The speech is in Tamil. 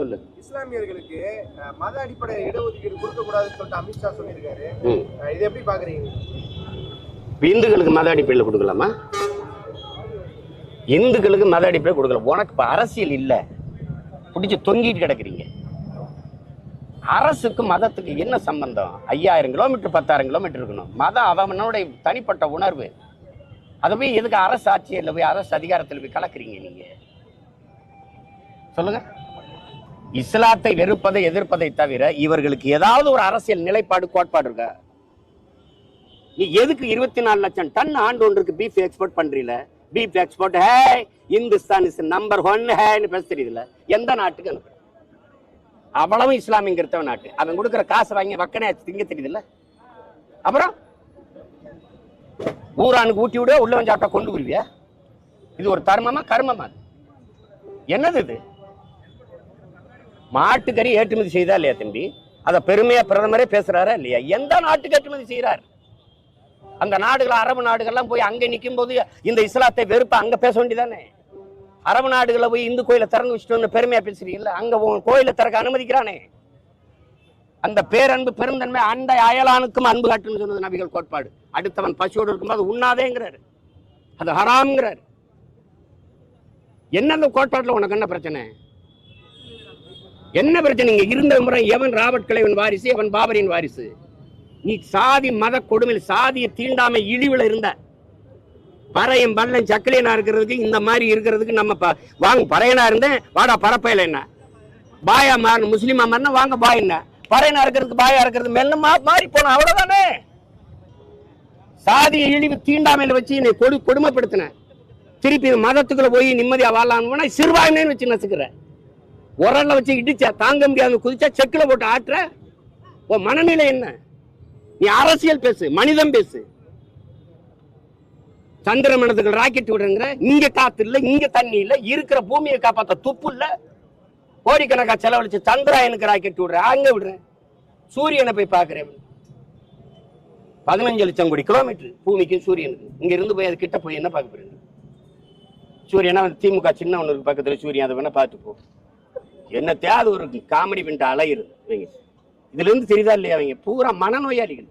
சொல்லு இஸ்லாமியர்களுக்கு மத அடிப்படை இடஒதுக்கீடு கொடுக்க கூடாதுன்னு சொல்லிட்டு அமித்ஷா சொல்லியிருக்காரு. இதை எப்படி பாக்குறீங்க? இந்துக்களுக்கு மத அடிப்படையில் கொடுக்கலாமா? இந்துக்களுக்கு மத அடிப்படையில் கொடுக்கலாம் உனக்கு இப்போ அரசியல் இல்லை. பிடிச்சி தொங்கிட்டு கிடக்குறீங்க. அரசுக்கு மதத்துக்கு என்ன சம்பந்தம்? ஐயாயிரம் கிலோமீட்டர் பத்தாயிரம் கிலோமீட்டர் இருக்கணும். மதம் அவனுடைய தனிப்பட்ட உணர்வு. அதை போய் எதுக்கு அரசு ஆட்சியில் போய் அரசு அதிகாரத்தில் போய் கலக்குறீங்க நீங்க? சொல்லுங்க. இஸ்லாத்தை வெறுப்பதை எதிர்ப்பதை தவிர இவர்களுக்கு ஏதாவது ஒரு அரசியல் நிலைப்பாடு கோட்பாடு இருக்கா? நீ எதுக்கு இருபத்தி நாலு லட்சம் டன் ஆண்டு ஒன்றுக்கு beef export பண்றீல? Beef export hey Hindustan is number one ஹேன்னு பேச தெரியுதுல. எந்த நாட்டுக்கு அனுப்பு? அவ்வளவு இஸ்லாமிய கிறிஸ்தவ நாட்டு. அவன் கொடுக்குற காசு வாங்கி வக்கனே திங்க தெரியுதுல்ல அப்புறம்? ஊரானுக்கு ஊட்டி விட உள்ள வந்து சாப்பிட்டா கொண்டு வருவியா இது ஒரு தர்மமா கர்மமா? என்னது இது? மாட்டுக்கறி ஏற்றுமதி செய்தா இல்லையா தம்பி? அதை பெருமையா பிரதமரே பேசுறாரா இல்லையா? எந்த நாட்டுக்கு ஏற்றுமதி செய்கிறார் அந்த நாடுகள் அரபு நாடுகள்லாம் போய் அங்கே நிற்கும் போது இந்த இஸ்லாத்தை வெறுப்பு அங்க பேச வேண்டியதானே? அரபு நாடுகளை போய் இந்து கோயிலை திறந்து வச்சுட்டு பெருமையா பேசுறீங்கல்ல அங்க உன் கோயிலை திறக்க அனுமதிக்கிறானே? அந்த பேரன்பு பெருந்தன்மை அந்த அயலானுக்கும் அன்பு காட்டுன்னு சொன்னது நபிகள் கோட்பாடு. அடுத்தவன் பசியோடு இருக்கும்போது உண்ணாதேங்கிறார். அது ஹராம்ங்கிறார். என்ன அந்த கோட்பாட்டுல உனக்கு என்ன பிரச்சனை? என்ன பிரச்சனைங்க இருந்த முறை எவன் ராபர்ட் கிளைவன் வாரிசு எவன் பாபரின் வாரிசு? நீ சாதி மத கொடுமையில் சாதிய தீண்டாமை இழிவுல இருந்த. பறையும் பள்ளம் சக்கலையனா இருக்கிறதுக்கு இந்த மாதிரி இருக்கிறதுக்கு நம்ம வாங்க பறையனா இருந்தேன் வாடா பரப்பையில என்ன? பாயா மாறணும் முஸ்லீமா மாறினா வாங்க பாய் என்ன? பறையனா இருக்கிறதுக்கு பாயா இருக்கிறது மெல்ல மாறி போன அவ்வளவுதானே? சாதிய இழிவு தீண்டாமையில வச்சு என்னை கொடு கொடுமைப்படுத்தின. திருப்பி மதத்துக்குள்ள போய் நிம்மதியா வாழலாம்னு சிறுபான்மைன்னு வச்சு நசுக்கிறேன் உரல்ல வச்சு இடிச்சா தாங்க முடியாம குதிச்சா செக்கில் போட்டு ஆட்டுற? உன் மனநிலை என்ன? நீ அரசியல் பேசு மனிதம் பேசு. சந்திர மனதுக்கு ராக்கெட் விடுங்கிற இங்க காத்து இல்லை இங்க தண்ணி இல்ல இருக்கிற பூமியை காப்பாத்த துப்பு இல்ல. கோடிக்கணக்கா செலவழிச்சு சந்திராயனுக்கு ராக்கெட் விடுற அங்க விடுறேன் சூரியனை போய் பாக்குறேன் பதினஞ்சு லட்சம் கோடி கிலோமீட்டர் பூமிக்கு சூரியனுக்கு. இங்க இருந்து போய் அது கிட்ட போய் என்ன பார்க்க போறீங்க? சூரியனா திமுக சின்ன ஒன்று பக்கத்துல சூரியன் அதை வேணா பார்த்து போ என்ன தேவை ஒரு காமெடி பண்ணிட்டு அலையிறது. இவங்க. இதுல இருந்து தெரியுதா இல்லையா அவங்க பூரா மனநோயாளிகள்.